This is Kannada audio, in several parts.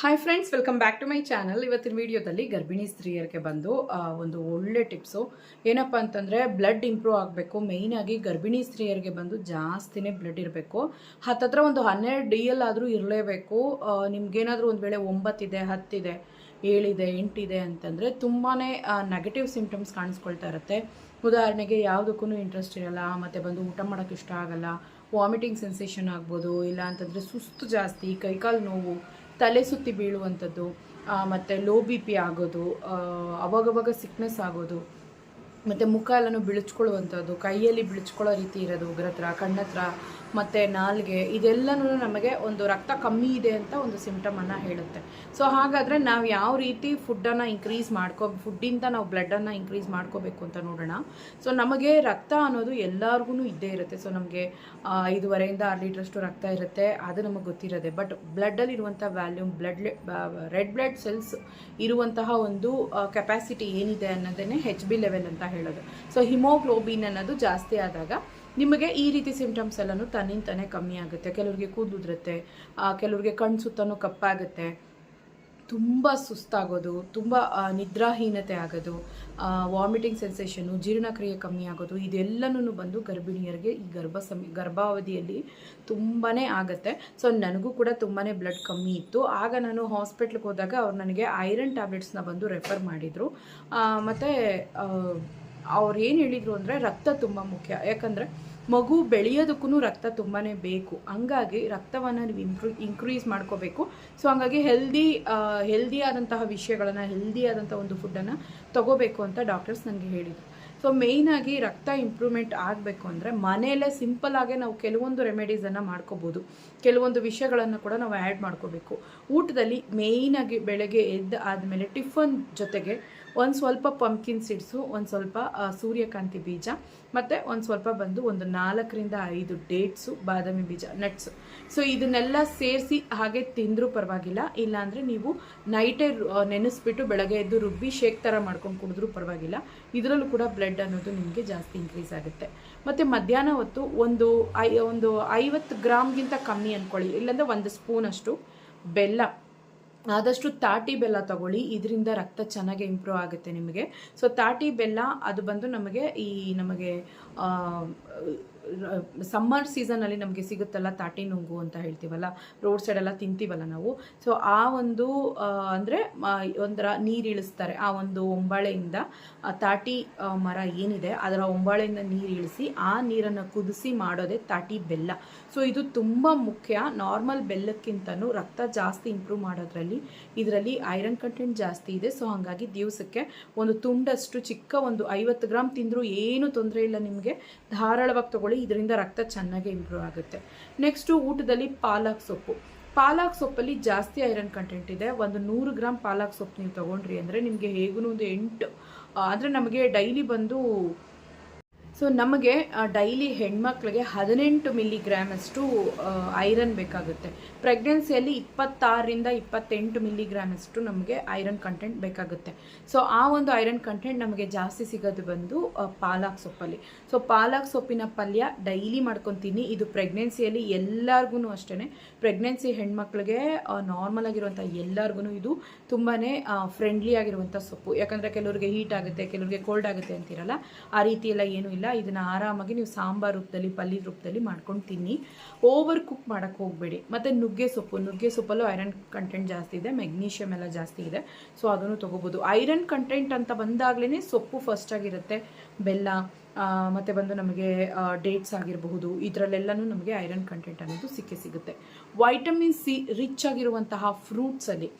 Hi friends welcome back to my channel ಇವತ್ತಿನ ವಿಡಿಯೋದಲ್ಲಿ ಗರ್ಭಿಣಿ ಸ್ತ್ರೀಯರಿಗೆ ಬಂದು ಒಂದು ಒಳ್ಳೆ ಟಿಪ್ಸು ಏನಪ್ಪ ಅಂತಂದರೆ ಬ್ಲಡ್ ಇಂಪ್ರೂವ್ ಆಗಬೇಕು. ಮೇಯ್ನಾಗಿ ಗರ್ಭಿಣಿ ಸ್ತ್ರೀಯರಿಗೆ ಬಂದು ಜಾಸ್ತಿನೇ ಬ್ಲಡ್ ಇರಬೇಕು. ಹತ್ತತ್ರ ಒಂದು ಹನ್ನೆರಡು ಡಿ ಎಲ್ ಆದರೂ ಇರಲೇಬೇಕು. ನಿಮ್ಗೇನಾದರೂ ಒಂದು ವೇಳೆ ಒಂಬತ್ತಿದೆ ಹತ್ತಿದೆ ಏಳಿದೆ ಎಂಟಿದೆ ಅಂತಂದರೆ ತುಂಬಾ ನೆಗೆಟಿವ್ ಸಿಂಪ್ಟಮ್ಸ್ ಕಾಣಿಸ್ಕೊಳ್ತಾ ಇರುತ್ತೆ. ಉದಾಹರಣೆಗೆ ಯಾವುದಕ್ಕೂ ಇಂಟ್ರೆಸ್ಟ್ ಇರಲ್ಲ, ಮತ್ತು ಬಂದು ಊಟ ಮಾಡೋಕ್ಕೆ ಇಷ್ಟ ಆಗಲ್ಲ ವಾಮಿಟಿಂಗ್ ಸೆನ್ಸೇಷನ್ ಆಗ್ಬೋದು ಇಲ್ಲ ಅಂತಂದರೆ ಸುಸ್ತು ಜಾಸ್ತಿ, ಕೈಕಾಲು ನೋವು ತಲೆ ಸುತ್ತಿ ಬೀಳುವಂಥದ್ದು ಮತ್ತು ಲೋ ಬಿ ಪಿ ಆಗೋದು ಅವಾಗವಾಗ ಸಿಕ್ನೆಸ್ ಆಗೋದು ಮತ್ತು ಮುಖ ಎಲ್ಲನೂ ಬಿಳಿಸ್ಕೊಳ್ಳುವಂಥದ್ದು ಕೈಯಲ್ಲಿ ಬಿಳಿಸ್ಕೊಳ್ಳೋ ರೀತಿ ಇರೋದು ಉಗ್ರ ಹತ್ರ ಕಣ್ಣತ್ರ ಮತ್ತು ನಾಲ್ಗೆ, ಇದೆಲ್ಲನೂ ನಮಗೆ ಒಂದು ರಕ್ತ ಕಮ್ಮಿ ಇದೆ ಅಂತ ಒಂದು ಸಿಂಪ್ಟಮನ್ನು ಹೇಳುತ್ತೆ. ಸೊ ಹಾಗಾದರೆ ನಾವು ಯಾವ ರೀತಿ ಫುಡ್ಡನ್ನು ಇನ್ಕ್ರೀಸ್ ಮಾಡ್ಕೊ ಫುಡ್ಡಿಂದ ನಾವು ಬ್ಲಡ್ಡನ್ನು ಇನ್ಕ್ರೀಸ್ ಮಾಡ್ಕೋಬೇಕು ಅಂತ ನೋಡೋಣ. ಸೊ ನಮಗೆ ರಕ್ತ ಅನ್ನೋದು ಎಲ್ಲರಿಗೂ ಇದ್ದೇ ಇರುತ್ತೆ. ಸೊ ನಮಗೆ ಐದುವರೆಯಿಂದ ಆರು ಲೀಟ್ರಷ್ಟು ರಕ್ತ ಇರುತ್ತೆ. ಅದು ನಮಗೆ ಗೊತ್ತಿರೋದೆ. But ಬ್ಲಡ್ಡಲ್ಲಿರುವಂಥ volume blood red blood cells ಇರುವಂತಹ ಒಂದು ಕೆಪಾಸಿಟಿ ಏನಿದೆ ಅನ್ನೋದನ್ನೇ ಹೆಚ್ ಬಿ ಲೆವೆಲ್ ಅಂತ ಹೇಳೋದು. ಸೊ ಹಿಮೋಗ್ಲೋಬಿನ್ ಅನ್ನೋದು ಜಾಸ್ತಿ ಆದಾಗ ನಿಮಗೆ ಈ ರೀತಿ ಸಿಂಪ್ಟಮ್ಸ್ ಎಲ್ಲನೂ ತನ್ನಿಂತಾನೆ ಕಮ್ಮಿ ಆಗುತ್ತೆ. ಕೆಲವ್ರಿಗೆ ಕೂದಲುದ್ರುತ್ತೆ ಕೆಲವ್ರಿಗೆ ಕಣ್ಣು ಸುತ್ತನೂ ಕಪ್ಪಾಗುತ್ತೆ. ತುಂಬ ಸುಸ್ತಾಗೋದು, ತುಂಬ ನಿದ್ರಾಹೀನತೆ ಆಗೋದು ವಾಮಿಟಿಂಗ್ ಸೆನ್ಸೇಷನು ಜೀರ್ಣಕ್ರಿಯೆ ಕಮ್ಮಿ ಆಗೋದು ಇದೆಲ್ಲನೂ ಬಂದು ಗರ್ಭಿಣಿಯರಿಗೆ ಈ ಗರ್ಭ ಸಮ, ಗರ್ಭಾವಧಿಯಲ್ಲಿ ತುಂಬಾ ಆಗುತ್ತೆ. ಸೊ ನನಗೂ ಕೂಡ ತುಂಬಾ ಬ್ಲಡ್ ಕಮ್ಮಿ ಇತ್ತು. ಆಗ ನಾನು ಹಾಸ್ಪಿಟ್ಲಿಗೆ ಹೋದಾಗ ಅವ್ರು ನನಗೆ ಐರನ್ ಟ್ಯಾಬ್ಲೆಟ್ಸ್ನ ಬಂದು ರೆಫರ್ ಮಾಡಿದರು. ಮತ್ತು ಅವ್ರು ಏನು ಹೇಳಿದರು ಅಂದರೆ ರಕ್ತ ತುಂಬ ಮುಖ್ಯ. ಯಾಕಂದರೆ ಮಗು ಬೆಳೆಯೋದಕ್ಕೂ ರಕ್ತ ತುಂಬಾ ಬೇಕು. ಹಂಗಾಗಿ ರಕ್ತವನ್ನು ನೀವು ಇಂಪ್ರೂ ಇನ್ಕ್ರೀಸ್ ಮಾಡ್ಕೋಬೇಕು. ಸೊ ಹಂಗಾಗಿ ಹೆಲ್ದಿ ಹೆಲ್ದಿ ಆದಂತಹ ವಿಷಯಗಳನ್ನು ಹೆಲ್ದಿ ಆದಂಥ ಒಂದು ಫುಡ್ಡನ್ನು ತಗೋಬೇಕು ಅಂತ ಡಾಕ್ಟರ್ಸ್ ನನಗೆ ಹೇಳಿದರು. ಸೊ ಮೇಯ್ನಾಗಿ ರಕ್ತ ಇಂಪ್ರೂವ್ಮೆಂಟ್ ಆಗಬೇಕು ಅಂದರೆ ಮನೆಯಲ್ಲೇ ಸಿಂಪಲ್ ಆಗೇ ನಾವು ಕೆಲವೊಂದು ರೆಮಿಡೀಸನ್ನು ಮಾಡ್ಕೋಬೋದು. ಕೆಲವೊಂದು ವಿಷಯಗಳನ್ನು ಕೂಡ ನಾವು ಆ್ಯಡ್ ಮಾಡ್ಕೋಬೇಕು. ಊಟದಲ್ಲಿ ಮೇಯ್ನಾಗಿ ಬೆಳಗ್ಗೆ ಎದ್ದು ಆದಮೇಲೆ ಟಿಫನ್ ಜೊತೆಗೆ ಒಂದು ಸ್ವಲ್ಪ ಪಂಪ್ಕಿನ್ ಸೀಡ್ಸು ಒಂದು ಸ್ವಲ್ಪ ಸೂರ್ಯಕಾಂತಿ ಬೀಜ, ಮತ್ತು ಒಂದು ಸ್ವಲ್ಪ ಬಂದು ಒಂದು ನಾಲ್ಕರಿಂದ ಐದು ಡೇಟ್ಸು ಬಾದಾಮಿ ಬೀಜ ನಟ್ಸು ಸೊ ಇದನ್ನೆಲ್ಲ ಸೇರಿಸಿ ಹಾಗೆ ತಿಂದರೂ ಪರವಾಗಿಲ್ಲ. ಇಲ್ಲಾಂದರೆ ನೀವು ನೈಟೇ ನೆನೆಸ್ಬಿಟ್ಟು ಬೆಳಗ್ಗೆ ಎದ್ದು ರುಬ್ಬಿ ಶೇಕ್ ಥರ ಮಾಡ್ಕೊಂಡು ಕುಡಿದ್ರೂ ಪರವಾಗಿಲ್ಲ. ಇದರಲ್ಲೂ ಕೂಡ ಬ್ಲಡ್ ಅನ್ನೋದು ನಿಮಗೆ ಜಾಸ್ತಿ ಇನ್ಕ್ರೀಸ್ ಆಗುತ್ತೆ. ಮತ್ತು ಮಧ್ಯಾಹ್ನ ಹೊತ್ತು ಒಂದು ಐ, ಒಂದು ಐವತ್ತು ಗ್ರಾಮ್ಗಿಂತ ಕಮ್ಮಿ ಅಂದ್ಕೊಳ್ಳಿ ಇಲ್ಲಾಂದರೆ ಒಂದು ಸ್ಪೂನಷ್ಟು ಬೆಲ್ಲ. ಆದಷ್ಟು ತಾಟಿ ಬೆಲ್ಲ ತಗೊಳ್ಳಿ, ಇದರಿಂದ ರಕ್ತ ಚೆನ್ನಾಗಿ ಇಂಪ್ರೂವ್ ಆಗುತ್ತೆ ನಿಮಗೆ. ಸೊ ತಾಟಿ ಬೆಲ್ಲ ಅದು ಬಂದು ನಮಗೆ ಈ ನಮಗೆ ಸಮ್ಮರ್ ಸೀಸನಲ್ಲಿ ನಮಗೆ ಸಿಗುತ್ತಲ್ಲ ತಾಟಿ ನುಂಗು ಅಂತ ಹೇಳ್ತೀವಲ್ಲ, ರೋಡ್ ಸೈಡೆಲ್ಲ ತಿಂತೀವಲ್ಲ ನಾವು. ಸೊ ಆ ಒಂದು ಅಂದರೆ ಒಂಥರ ನೀರು ಇಳಿಸ್ತಾರೆ. ಆ ಒಂದು ಒಂಬಾಳೆಯಿಂದ ತಾಟಿ ಮರ ಏನಿದೆ, ಅದರ ಒಂಬಾಳೆಯಿಂದ ನೀರು ಇಳಿಸಿ, ಆ ನೀರನ್ನು ಕುದಿಸಿ ಮಾಡೋದೇ ತಾಟಿ ಬೆಲ್ಲ. ಸೊ ಇದು ತುಂಬ ಮುಖ್ಯ. ನಾರ್ಮಲ್ ಬೆಲ್ಲಕ್ಕಿಂತನೂ ರಕ್ತ ಜಾಸ್ತಿ ಇಂಪ್ರೂವ್ ಮಾಡೋದ್ರಲ್ಲಿ, ಇದರಲ್ಲಿ ಐರನ್ ಕಂಟೆಂಟ್ ಜಾಸ್ತಿ ಇದೆ. ಸೊ ಹಾಗಾಗಿ ದಿವಸಕ್ಕೆ ಒಂದು ತುಂಡಷ್ಟು ಚಿಕ್ಕ ಒಂದು ಐವತ್ತು ಗ್ರಾಮ್ ತಿಂದರೂ ಏನು ತೊಂದರೆ ಇಲ್ಲ ನಿಮಗೆ. ಧಾರಾಳವಾಗಿ ತಗೊಳ್ಳಿ. ಇದರಿಂದ ರಕ್ತ ಚೆನ್ನಾಗಿ ಇಂಪ್ರೂವ್ ಆಗುತ್ತೆ. ನೆಕ್ಸ್ಟು ಊಟದಲ್ಲಿ ಪಾಲಕ್ ಸೊಪ್ಪು. ಪಾಲಕ್ ಸೊಪ್ಪಲ್ಲಿ ಜಾಸ್ತಿ ಐರನ್ ಕಂಟೆಂಟ್ ಇದೆ. ಒಂದು ನೂರು ಗ್ರಾಮ್ ಪಾಲಕ್ ಸೊಪ್ಪು ನೀವು ತೊಗೊಂಡ್ರಿ ಅಂದರೆ ನಿಮಗೆ ಹೇಗೂ ಒಂದು ಎಂಟು ಅಂದರೆ ನಮಗೆ ಡೈಲಿ ಬಂದು ಸೊ ನಮಗೆ ಡೈಲಿ ಹೆಣ್ಮಕ್ಳಿಗೆ ಹದಿನೆಂಟು ಮಿಲಿಗ್ರಾಮಷ್ಟು ಐರನ್ ಬೇಕಾಗುತ್ತೆ. ಪ್ರೆಗ್ನೆನ್ಸಿಯಲ್ಲಿ ಇಪ್ಪತ್ತಾರರಿಂದ ಇಪ್ಪತ್ತೆಂಟು ಮಿಲಿಗ್ರಾಮಷ್ಟು ನಮಗೆ ಐರನ್ ಕಂಟೆಂಟ್ ಬೇಕಾಗುತ್ತೆ. ಸೊ ಆ ಒಂದು ಐರನ್ ಕಂಟೆಂಟ್ ನಮಗೆ ಜಾಸ್ತಿ ಸಿಗೋದು ಬಂದು ಪಾಲಕ್ ಸೊಪ್ಪಲ್ಲಿ. ಸೊ ಪಾಲಕ್ ಸೊಪ್ಪಿನ ಪಲ್ಯ ಡೈಲಿ ಮಾಡ್ಕೊತೀನಿ. ಇದು ಪ್ರೆಗ್ನೆನ್ಸಿಯಲ್ಲಿ ಎಲ್ಲರಿಗೂ ಅಷ್ಟೇ ಪ್ರೆಗ್ನೆನ್ಸಿ ಹೆಣ್ಮಕ್ಳಿಗೆ ನಾರ್ಮಲ್ ಆಗಿರುವಂಥ ಎಲ್ಲರಿಗೂ ಇದು ತುಂಬಾ ಫ್ರೆಂಡ್ಲಿ ಆಗಿರುವಂಥ ಸೊಪ್ಪು. ಯಾಕಂದರೆ ಕೆಲವರಿಗೆ ಹೀಟ್ ಆಗುತ್ತೆ, ಕೆಲವರಿಗೆ ಕೋಲ್ಡ್ ಆಗುತ್ತೆ ಅಂತಿರಲ್ಲ, ಆ ರೀತಿ ಎಲ್ಲ ಏನೂ ಇಲ್ಲ. ಇದನ್ನು ಆರಾಮಾಗಿ ನೀವು ಸಾಂಬಾರ್ ರೂಪದಲ್ಲಿ ಪಲ್ಯದ ರೂಪದಲ್ಲಿ ಮಾಡ್ಕೊಂಡು ತಿನ್ನಿ. ಓವರ್ ಕುಕ್ ಮಾಡೋಕ್ಕೆ ಹೋಗಬೇಡಿ. ಮತ್ತು ನುಗ್ಗೆ ಸೊಪ್ಪು, ನುಗ್ಗೆ ಸೊಪ್ಪಲ್ಲೂ ಐರನ್ ಕಂಟೆಂಟ್ ಜಾಸ್ತಿ ಇದೆ ಮೆಗ್ನೀಷಿಯಮ್ ಎಲ್ಲ ಜಾಸ್ತಿ ಇದೆ. ಸೊ ಅದನ್ನು ತೊಗೋಬೋದು. ಐರನ್ ಕಂಟೆಂಟ್ ಅಂತ ಬಂದಾಗಲೇ ಸೊಪ್ಪು ಫಸ್ಟ್ ಆಗಿರುತ್ತೆ. ಬೆಲ್ಲ ಮತ್ತೆ ಬಂದು ನಮಗೆ ಡೇಟ್ಸ್ ಆಗಿರಬಹುದು. ಇದರಲ್ಲೆಲ್ಲನೂ ನಮಗೆ ಐರನ್ ಕಂಟೆಂಟ್ ಅನ್ನೋದು ಸಿಕ್ಕಿ ಸಿಗುತ್ತೆ. ವೈಟಮಿನ್ ಸಿ ರಿಚ್ ಆಗಿರುವಂತಹ ಫ್ರೂಟ್ಸಲ್ಲಿ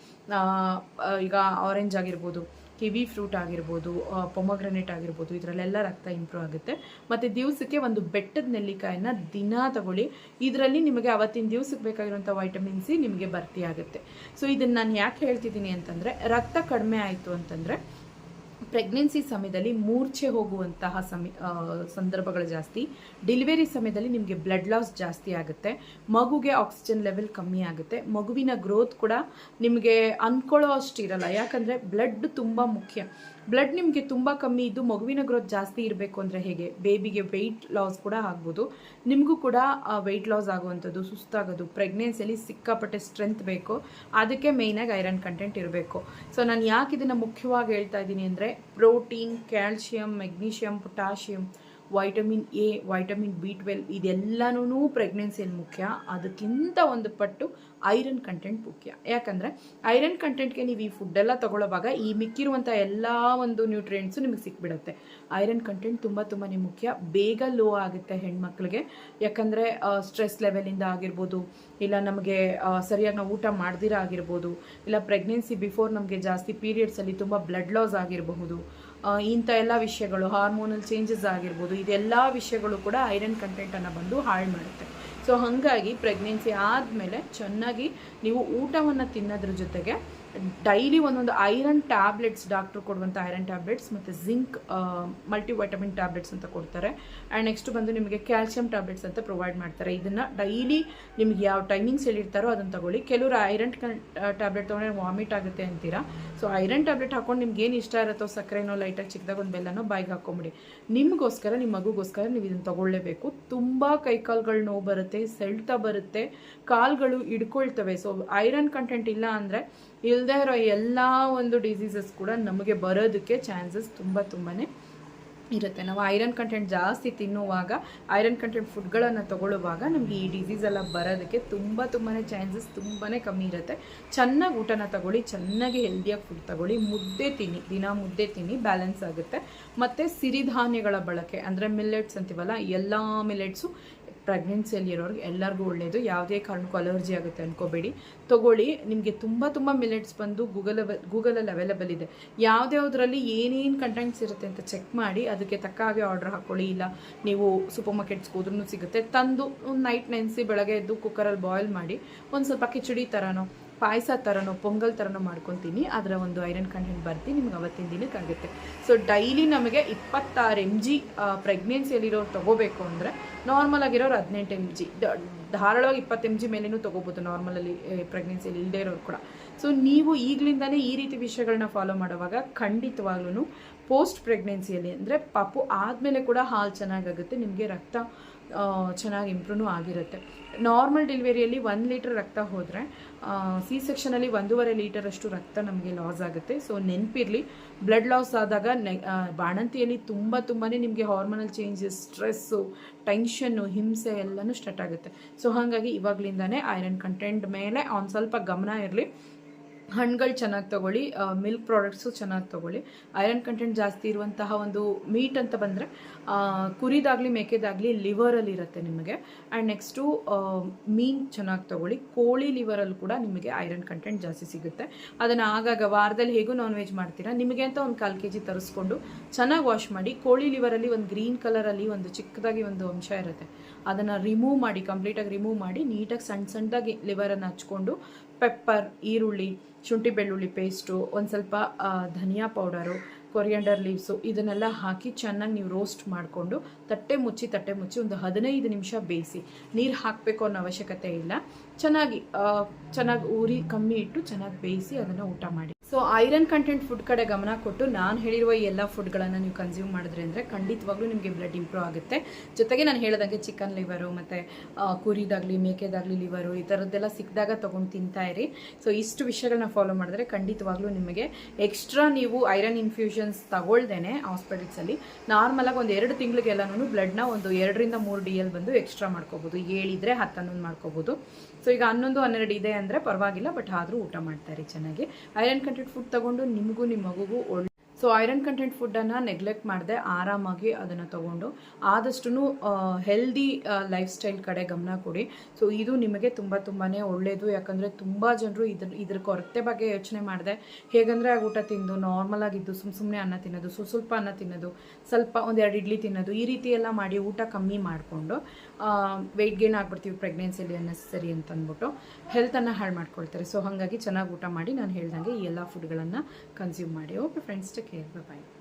ಈಗ ಆರೆಂಜ್ ಆಗಿರ್ಬೋದು ಕಿವಿ ಫ್ರೂಟ್ ಆಗಿರ್ಬೋದು ಪೊಮಗ್ರನೇಟ್ ಆಗಿರ್ಬೋದು, ಇದರಲ್ಲೆಲ್ಲ ರಕ್ತ ಇಂಪ್ರೂವ್ ಆಗುತ್ತೆ. ಮತ್ತು ದಿವಸಕ್ಕೆ ಒಂದು ಬೆಟ್ಟದ ನೆಲ್ಲಿಕಾಯನ್ನ ದಿನ ತಗೊಳ್ಳಿ. ಇದರಲ್ಲಿ ನಿಮಗೆ ಅವತ್ತಿನ ದಿವಸಕ್ಕೆ ಬೇಕಾಗಿರುವಂಥ ವೈಟಮಿನ್ ಸಿ ನಿಮಗೆ ಭರ್ತಿ ಆಗುತ್ತೆ ಸೊ ಇದನ್ನು ನಾನು ಯಾಕೆ ಹೇಳ್ತಿದ್ದೀನಿ ಅಂತಂದರೆ, ರಕ್ತ ಕಡಿಮೆ ಆಯಿತು ಅಂತಂದರೆ ಪ್ರೆಗ್ನೆನ್ಸಿ ಸಮಯದಲ್ಲಿ ಮೂರ್ಛೆ ಹೋಗುವಂತಹ ಸಮಯ ಸಂದರ್ಭಗಳು ಜಾಸ್ತಿ. ಡೆಲಿವರಿ ಸಮಯದಲ್ಲಿ ನಿಮಗೆ ಬ್ಲಡ್ ಲಾಸ್ ಜಾಸ್ತಿ ಆಗುತ್ತೆ. ಮಗುಗೆ ಆಕ್ಸಿಜನ್ ಲೆವೆಲ್ ಕಮ್ಮಿ ಆಗುತ್ತೆ. ಮಗುವಿನ ಗ್ರೋತ್ ಕೂಡ ನಿಮಗೆ ಅಂದ್ಕೊಳ್ಳೋ ಅಷ್ಟು ಇರಲ್ಲ. ಯಾಕಂದರೆ ಬ್ಲಡ್ ತುಂಬ ಮುಖ್ಯ. ಬ್ಲಡ್ ನಿಮಗೆ ತುಂಬ ಕಮ್ಮಿ ಇದ್ದು ಮಗುವಿನ ಗ್ರೋತ್ ಜಾಸ್ತಿ ಇರಬೇಕು ಅಂದರೆ ಹೇಗೆ? ಬೇಬಿಗೆ ವೆಯ್ಟ್ ಲಾಸ್ ಕೂಡ ಆಗ್ಬೋದು. ನಿಮಗೂ ಕೂಡ ವೆಯ್ಟ್ ಲಾಸ್ ಆಗುವಂಥದ್ದು, ಸುಸ್ತಾಗೋದು. ಪ್ರೆಗ್ನೆನ್ಸಿಯಲ್ಲಿ ಸಿಕ್ಕಾಪಟ್ಟೆ ಸ್ಟ್ರೆಂತ್ ಬೇಕು. ಅದಕ್ಕೆ ಮೇಯ್ನಾಗಿ ಐರನ್ ಕಂಟೆಂಟ್ ಇರಬೇಕು. ಸೊ ನಾನು ಯಾಕೆ ಇದನ್ನು ಮುಖ್ಯವಾಗಿ ಹೇಳ್ತಾ ಇದ್ದೀನಿ ಅಂದರೆ protein calcium magnesium potassium vitamin A vitamin B twelve ಇದೆಲ್ಲನೂ ಪ್ರೆಗ್ನೆನ್ಸಿಯಲ್ಲಿ ಮುಖ್ಯ. ಅದಕ್ಕಿಂತ ಒಂದು ಪಟ್ಟು ಐರನ್ ಕಂಟೆಂಟ್ ಮುಖ್ಯ. ಯಾಕಂದರೆ ಐರನ್ ಕಂಟೆಂಟ್ಗೆ ನೀವು ಈ ಫುಡ್ಡೆಲ್ಲ ತೊಗೊಳ್ಳೋವಾಗ ಈ ಮಿಕ್ಕಿರುವಂಥ ಎಲ್ಲ ಒಂದು ನ್ಯೂಟ್ರಿಯೆಂಟ್ಸು ನಿಮಗೆ ಸಿಕ್ಬಿಡುತ್ತೆ. ಐರನ್ ಕಂಟೆಂಟ್ ತುಂಬ ತುಂಬಾ ಮುಖ್ಯ. ಬೇಗ ಲೋ ಆಗುತ್ತೆ ಹೆಣ್ಮಕ್ಳಿಗೆ. ಯಾಕಂದರೆ ಸ್ಟ್ರೆಸ್ ಲೆವೆಲಿಂದ ಆಗಿರ್ಬೋದು, ಇಲ್ಲ ನಮಗೆ ಸರಿಯಾಗಿ ನಾವು ಊಟ ಮಾಡ್ದಿರ ಆಗಿರ್ಬೋದು, ಇಲ್ಲ ಪ್ರೆಗ್ನೆನ್ಸಿ ಬಿಫೋರ್ ನಮಗೆ ಜಾಸ್ತಿ ಪೀರಿಯಡ್ಸಲ್ಲಿ ತುಂಬ ಬ್ಲಡ್ ಲಾಸ್ ಆಗಿರಬಹುದು ಇಂಥ ಎಲ್ಲ ವಿಷಯಗಳು ಹಾರ್ಮೋನಲ್ ಚೇಂಜಸ್ ಆಗಿರ್ಬೋದು, ಇದೆಲ್ಲ ವಿಷಯಗಳು ಕೂಡ ಐರನ್ ಕಂಟೆಂಟನ್ನು ಬಂದು ಹಾಳು ಮಾಡುತ್ತೆ. ಸೊ ಹಾಗಾಗಿ ಪ್ರೆಗ್ನೆನ್ಸಿ ಆದಮೇಲೆ ಚೆನ್ನಾಗಿ ನೀವು ಊಟವನ್ನು ತಿನ್ನೋದ್ರ ಜೊತೆಗೆ ಡೈಲಿ ಒಂದೊಂದು ಐರನ್ ಟ್ಯಾಬ್ಲೆಟ್ಸ್ ಡಾಕ್ಟ್ರು ಕೊಡುವಂಥ ಐರನ್ ಟ್ಯಾಬ್ಲೆಟ್ಸ್ ಮತ್ತು ಜಿಂಕ್ ಮಲ್ಟಿವೈಟಮಿನ್ ಟ್ಯಾಬ್ಲೆಟ್ಸ್ ಅಂತ ಕೊಡ್ತಾರೆ. ಆ್ಯಂಡ್ ನೆಕ್ಸ್ಟ್ ಬಂದು ನಿಮಗೆ ಕ್ಯಾಲ್ಸಿಯಂ ಟ್ಯಾಬ್ಲೆಟ್ಸ್ ಅಂತ ಪ್ರೊವೈಡ್ ಮಾಡ್ತಾರೆ. ಇದನ್ನು ಡೈಲಿ ನಿಮ್ಗೆ ಯಾವ ಟೈಮಿಂಗ್ಸ್ ಹೇಳಿರ್ತಾರೋ ಅದನ್ನು ತಗೊಳ್ಳಿ. ಕೆಲವರು ಐರನ್ ಟ್ಯಾಬ್ಲೆಟ್ ತೊಗೊಂಡ್ರೆ ವಾಮಿಟ್ ಆಗುತ್ತೆ ಅಂತೀರಾ. ಸೊ ಐರನ್ ಟ್ಯಾಬ್ಲೆಟ್ ಹಾಕೊಂಡು ನಿಮ್ಗೆ ಏನು ಇಷ್ಟ ಇರುತ್ತೋ ಸಕ್ಕರೆನೋ ಲೈಟಾಗಿ ಚಿಕ್ಕದಾಗ ಒಂದು ಬೆಲ್ಲನೋ ಬಾಯಿಗೆ ಹಾಕೊಂಬಿಡಿ ನಿಮಗೋಸ್ಕರ, ನಿಮ್ಮ ಮಗುಗೋಸ್ಕರ ನೀವು ಇದನ್ನು ತಗೊಳ್ಳೇಬೇಕು. ತುಂಬ ಕೈಕಾಲುಗಳು ನೋವು ಬರುತ್ತೆ, ಸೆಳ್ತಾ ಬರುತ್ತೆ, ಕಾಲುಗಳು ಹಿಡ್ಕೊಳ್ತವೆ. ಸೊ ಐರನ್ ಕಂಟೆಂಟ್ ಇಲ್ಲ ಅಂದರೆ ಇಲ್ಲದೆ ಇರೋ ಎಲ್ಲ ಒಂದು ಡಿಸೀಸಸ್ ಕೂಡ ನಮಗೆ ಬರೋದಕ್ಕೆ ಚಾನ್ಸಸ್ ತುಂಬ ತುಂಬಾ ಇರುತ್ತೆ. ನಾವು ಐರನ್ ಕಂಟೆಂಟ್ ಜಾಸ್ತಿ ತಿನ್ನುವಾಗ ಐರನ್ ಕಂಟೆಂಟ್ ಫುಡ್ಗಳನ್ನು ತಗೊಳ್ಳುವಾಗ ನಮಗೆ ಈ ಡಿಸೀಸ್ ಎಲ್ಲ ಬರೋದಕ್ಕೆ ತುಂಬ ತುಂಬಾ ಚಾನ್ಸಸ್ ತುಂಬಾ ಕಮ್ಮಿ ಇರುತ್ತೆ. ಚೆನ್ನಾಗಿ ಊಟನ ತಗೊಳ್ಳಿ, ಚೆನ್ನಾಗಿ ಹೆಲ್ದಿಯಾಗಿ ಫುಡ್ ತಗೊಳ್ಳಿ, ಮುದ್ದೆ ತಿನ್ನಿ, ದಿನ ಮುದ್ದೆ ತಿನ್ನಿ ಬ್ಯಾಲೆನ್ಸ್ ಆಗುತ್ತೆ. ಮತ್ತು ಸಿರಿಧಾನ್ಯಗಳ ಬಳಕೆ, ಅಂದರೆ ಮಿಲ್ಲೆಟ್ಸ್ ಅಂತೀವಲ್ಲ, ಎಲ್ಲ ಮಿಲ್ಲೆಟ್ಸು ಪ್ರೆಗ್ನೆನ್ಸಿಯಲ್ಲಿ ಇರೋರಿಗೆ ಎಲ್ಲರಿಗೂ ಒಳ್ಳೆಯದು ಯಾವುದೇ ಕಾರಣಕ್ಕೂ ಅಲರ್ಜಿ ಆಗುತ್ತೆ ಅನ್ಕೋಬೇಡಿ. ತಗೊಳ್ಳಿ. ನಿಮಗೆ ತುಂಬ ತುಂಬ ಮಿಲೆಟ್ಸ್ ಬಂದು ಗೂಗಲ್ ಗೂಗಲಲ್ಲಿ ಅವೈಲಬಲ್ ಇದೆ. ಯಾವುದ್ಯಾವುದರಲ್ಲಿ ಏನೇನು ಕಂಟೆಂಟ್ಸ್ ಇರುತ್ತೆ ಅಂತ ಚೆಕ್ ಮಾಡಿ, ಅದಕ್ಕೆ ತಕ್ಕ ಹಾಗೆ ಆರ್ಡರ್ ಹಾಕ್ಕೊಳ್ಳಿ ಇಲ್ಲ, ನೀವು ಸೂಪರ್ ಮಾರ್ಕೆಟ್ಸ್ಗೆ ಹೋದ್ರೂ ಸಿಗುತ್ತೆ. ತಂದು, ಒಂದು ನೈಟ್ ನೆನೆಸಿ ಬೆಳಗ್ಗೆ ಎದ್ದು ಕುಕ್ಕರಲ್ಲಿ ಬಾಯ್ಲ್ ಮಾಡಿ, ಒಂದು ಸ್ವಲ್ಪ ಕಿಚಡಿ ಥರನೋ ಪಾಯಸ ಥರನೋ ಪೊಂಗಲ್ ಥರನೋ ಮಾಡ್ಕೊತೀನಿ. ಅದರ ಒಂದು ಐರನ್ ಕಂಟೆಂಟ್ ಬರ್ತಿ, ನಿಮ್ಗೆ ಅವತ್ತಿನ ದಿನಕ್ಕೆ ಆಗುತ್ತೆ. ಸೊ ಡೈಲಿ ನಮಗೆ ಇಪ್ಪತ್ತಾರು ಎಂ ಜಿ ಪ್ರೆಗ್ನೆನ್ಸಿಯಲ್ಲಿರೋರು ತೊಗೋಬೇಕು ಅಂದರೆ ನಾರ್ಮಲ್ ಆಗಿರೋರು ಹದಿನೆಂಟು ಎಂ ಜಿ ಧಾರಾಳವಾಗಿ ಇಪ್ಪತ್ತು ಎಂ ಜಿ ಮೇಲೇನೂ ತೊಗೋಬೋದು ನಾರ್ಮಲಲ್ಲಿ ಪ್ರೆಗ್ನೆನ್ಸಿಯಲ್ಲಿ ಇಲ್ಲದೇ ಇರೋರು ಕೂಡ. ಸೊ ನೀವು ಈಗಲಿಂದನೇ ಈ ರೀತಿ ವಿಷಯಗಳನ್ನ ಫಾಲೋ ಮಾಡುವಾಗ ಖಂಡಿತವಾಗ್ಲೂ ಪೋಸ್ಟ್ ಪ್ರೆಗ್ನೆನ್ಸಿಯಲ್ಲಿ ಅಂದರೆ ಪಾಪು ಆದಮೇಲೆ ಕೂಡ ಹಾಲು ಚೆನ್ನಾಗಾಗುತ್ತೆ, ನಿಮಗೆ ರಕ್ತ ಚೆನ್ನಾಗಿ ಇಂಪ್ರೂವ್ ಆಗಿರುತ್ತೆ. ನಾರ್ಮಲ್ ಡೆಲಿವರಿಯಲ್ಲಿ ಒಂದು ಲೀಟ್ರ್ ರಕ್ತ ಹೋದರೆ ಸಿ ಸೆಕ್ಷನಲ್ಲಿ ಒಂದೂವರೆ ಲೀಟರಷ್ಟು ರಕ್ತ ನಮಗೆ ಲಾಸ್ ಆಗುತ್ತೆ. ಸೊ ನೆನಪಿರಲಿ ಬ್ಲಡ್ ಲಾಸ್ ಆದಾಗ ನೆ ಬಾಣಂತಿಯಲ್ಲಿ ತುಂಬ ತುಂಬಾ ನಿಮಗೆ ಹಾರ್ಮೋನಲ್ ಚೇಂಜಸ್ ಸ್ಟ್ರೆಸ್ಸು ಟೆನ್ಷನ್ನು ಹಿಂಸೆ ಎಲ್ಲನೂ ಸ್ಟಾರ್ಟ್ ಆಗುತ್ತೆ. ಸೊ ಹಾಗಾಗಿ ಇವಾಗಲಿಂದನೇ ಐರನ್ ಕಂಟೆಂಟ್ ಮೇಲೆ ಒಂದು ಸ್ವಲ್ಪ ಗಮನ ಇರಲಿ. ಹಣ್ಣುಗಳು ಚೆನ್ನಾಗಿ ತಗೊಳ್ಳಿ ಮಿಲ್ಕ್ ಪ್ರಾಡಕ್ಟ್ಸು ಚೆನ್ನಾಗಿ ತಗೊಳ್ಳಿ. ಐರನ್ ಕಂಟೆಂಟ್ ಜಾಸ್ತಿ ಇರುವಂತಹ ಒಂದು ಮೀಟ್ ಅಂತ ಬಂದರೆ ಕುರಿದಾಗಲಿ, ಮೇಕೆದಾಗಲಿ ಲಿವರಲ್ಲಿ ಇರುತ್ತೆ ನಿಮಗೆ. ಆ್ಯಂಡ್ ನೆಕ್ಸ್ಟು ಮೀನು ಚೆನ್ನಾಗಿ ತಗೊಳ್ಳಿ. ಕೋಳಿ ಲಿವರಲ್ಲಿ ಕೂಡ ನಿಮಗೆ ಐರನ್ ಕಂಟೆಂಟ್ ಜಾಸ್ತಿ ಸಿಗುತ್ತೆ. ಅದನ್ನು ಆಗಾಗ ವಾರದಲ್ಲಿ ಹೇಗೂ ನಾನ್ ವೆಜ್ ಮಾಡ್ತೀರಾ? ನಿಮಗೆ ಅಂತ ಒಂದು ಕಾಲು ಕೆ ಜಿ ತರಿಸ್ಕೊಂಡು ಚೆನ್ನಾಗಿ ವಾಶ್ ಮಾಡಿ, ಕೋಳಿ ಲಿವರಲ್ಲಿ ಒಂದು ಗ್ರೀನ್ ಕಲರಲ್ಲಿ ಒಂದು ಚಿಕ್ಕದಾಗಿ ಒಂದು ಅಂಶ ಇರುತ್ತೆ. ಅದನ್ನು ರಿಮೂವ್ ಮಾಡಿ ಕಂಪ್ಲೀಟಾಗಿ ರಿಮೂವ್ ಮಾಡಿ, ನೀಟಾಗಿ ಸಣ್ಣ ಸಣ್ಣದಾಗಿ ಲಿವರನ್ನು ಹಚ್ಕೊಂಡು ಪೆಪ್ಪರ್ ಈರುಳ್ಳಿ, ಶುಂಠಿ ಬೆಳ್ಳುಳ್ಳಿ ಪೇಸ್ಟು ಒಂದು ಸ್ವಲ್ಪ ಧನಿಯಾ ಪೌಡರು ಕೊರಿಯಂಡರ್ ಲೀವ್ಸು ಇದನ್ನೆಲ್ಲ ಹಾಕಿ ಚೆನ್ನಾಗಿ ನೀವು ರೋಸ್ಟ್ ಮಾಡಿಕೊಂಡು ತಟ್ಟೆ ಮುಚ್ಚಿ ತಟ್ಟೆ ಮುಚ್ಚಿ ಒಂದು ಹದಿನೈದು ನಿಮಿಷ ಬೇಯಿಸಿ. ನೀರು ಹಾಕಬೇಕು ಅನ್ನೋ ಅವಶ್ಯಕತೆ ಇಲ್ಲ. ಚೆನ್ನಾಗಿ ಚೆನ್ನಾಗಿ ಊರಿ ಕಮ್ಮಿ ಇಟ್ಟು ಚೆನ್ನಾಗಿ ಬೇಯಿಸಿ ಅದನ್ನು ಊಟ ಮಾಡಿ. ಸೊ ಐರನ್ ಕಂಟೆಂಟ್ ಫುಡ್ ಕಡೆ ಗಮನ ಕೊಟ್ಟು ನಾನು ಹೇಳಿರುವ ಈ ಎಲ್ಲ ಫುಡ್ಗಳನ್ನು ನೀವು ಕನ್ಸ್ಯೂಮ್ ಮಾಡಿದ್ರೆ ಅಂದರೆ ಖಂಡಿತವಾಗ್ಲೂ ನಿಮಗೆ ಬ್ಲಡ್ ಇಂಪ್ರೂವ್ ಆಗುತ್ತೆ. ಜೊತೆಗೆ ನಾನು ಹೇಳಿದಂಗೆ ಚಿಕನ್ ಲಿವರು ಮತ್ತು ಕುರಿದಾಗಲಿ ಮೇಕೆದಾಗಲಿ ಲಿವರು ಈ ಥರದ್ದೆಲ್ಲ ಸಿಕ್ಕಿದಾಗ ತೊಗೊಂಡು ತಿಂತಾ ಇರಿ. ಸೊ ಇಷ್ಟು ವಿಷಯಗಳನ್ನ ಫಾಲೋ ಮಾಡಿದ್ರೆ ಖಂಡಿತವಾಗ್ಲೂ ನಿಮಗೆ ಎಕ್ಸ್ಟ್ರಾ ನೀವು ಐರನ್ ಇನ್ಫ್ಯೂಷನ್ಸ್ ತಗೊಳ್ದೇನೆ ಹಾಸ್ಪಿಟಲ್ಸಲ್ಲಿ ನಾರ್ಮಲಾಗಿ ಒಂದು ಎರಡು ತಿಂಗಳಿಗೆಲ್ಲನೂ ಬ್ಲಡ್ನ ಒಂದು ಎರಡರಿಂದ ಮೂರು ಡಿ ಎಲ್ ಬಂದು ಎಕ್ಸ್ಟ್ರಾ ಮಾಡ್ಕೋಬೋದು. ಏಳಿದ್ರೆ ಹತ್ತನ್ನೊಂದು ಮಾಡ್ಕೋಬೋದು. ಸೊ ಈಗ ಹನ್ನೊಂದು, ಹನ್ನೆರಡು ಇದೆ ಅಂದರೆ ಪರವಾಗಿಲ್ಲ ಬಟ್ ಆದರೂ ಊಟ ಮಾಡ್ತಾರೆ ಚೆನ್ನಾಗಿ. ಐರನ್ ಕಂಟೆಂಟ್ ಫುಡ್ ತೊಗೊಂಡು ನಿಮಗೂ ನಿಮ್ಮ ಮಗುಗೂ ಒಳ್ಳೆ ಸೊ ಐರನ್ ಕಂಟೆಂಟ್ ಫುಡ್ಡನ್ನು ನೆಗ್ಲೆಕ್ಟ್ ಮಾಡದೆ, ಆರಾಮಾಗಿ ಅದನ್ನು ತಗೊಂಡು ಆದಷ್ಟು ಹೆಲ್ದಿ ಲೈಫ್ ಸ್ಟೈಲ್ ಕಡೆ ಗಮನ ಕೊಡಿ. ಸೊ ಇದು ನಿಮಗೆ ತುಂಬ ತುಂಬಾ ಒಳ್ಳೆಯದು ಯಾಕಂದರೆ ತುಂಬ ಜನರು ಇದ್ರ ಇದ್ರ ಕೊರತೆ ಬಗ್ಗೆ ಯೋಚನೆ ಮಾಡಿದೆ. ಹೇಗಂದರೆ ಆ ಊಟ ತಿಂದು ನಾರ್ಮಲ್ ಆಗಿದ್ದು ಸುಮ್ಮ ಸುಮ್ಮನೆ ಅನ್ನ ತಿನ್ನೋದು, ಸೊ ಅನ್ನ ತಿನ್ನೋದು, ಸ್ವಲ್ಪ ಒಂದೆರಡು ಇಡ್ಲಿ ತಿನ್ನೋದು, ಈ ರೀತಿ ಎಲ್ಲ ಮಾಡಿ ಊಟ ಕಮ್ಮಿ ಮಾಡಿಕೊಂಡು ವೆಯ್ಟ್ ಗೇನ್ ಆಗ್ಬಿಡ್ತೀವಿ ಪ್ರೆಗ್ನೆನ್ಸಿಯಲ್ಲಿ ಅನ್ನೆಸರಿ ಅಂತ ಅಂದ್ಬಿಟ್ಟು ಹೆಲ್ತನ್ನು ಹಾಳು ಮಾಡ್ಕೊಳ್ತಾರೆ. ಸೊ ಹಾಗಾಗಿ ಚೆನ್ನಾಗಿ ಊಟ ಮಾಡಿ, ನಾನು ಹೇಳ್ದಂಗೆ ಈ ಎಲ್ಲ ಫುಡ್ಗಳನ್ನು ಕನ್ಸ್ಯೂಮ್ ಮಾಡಿ. Okay friends take care. Bye-bye.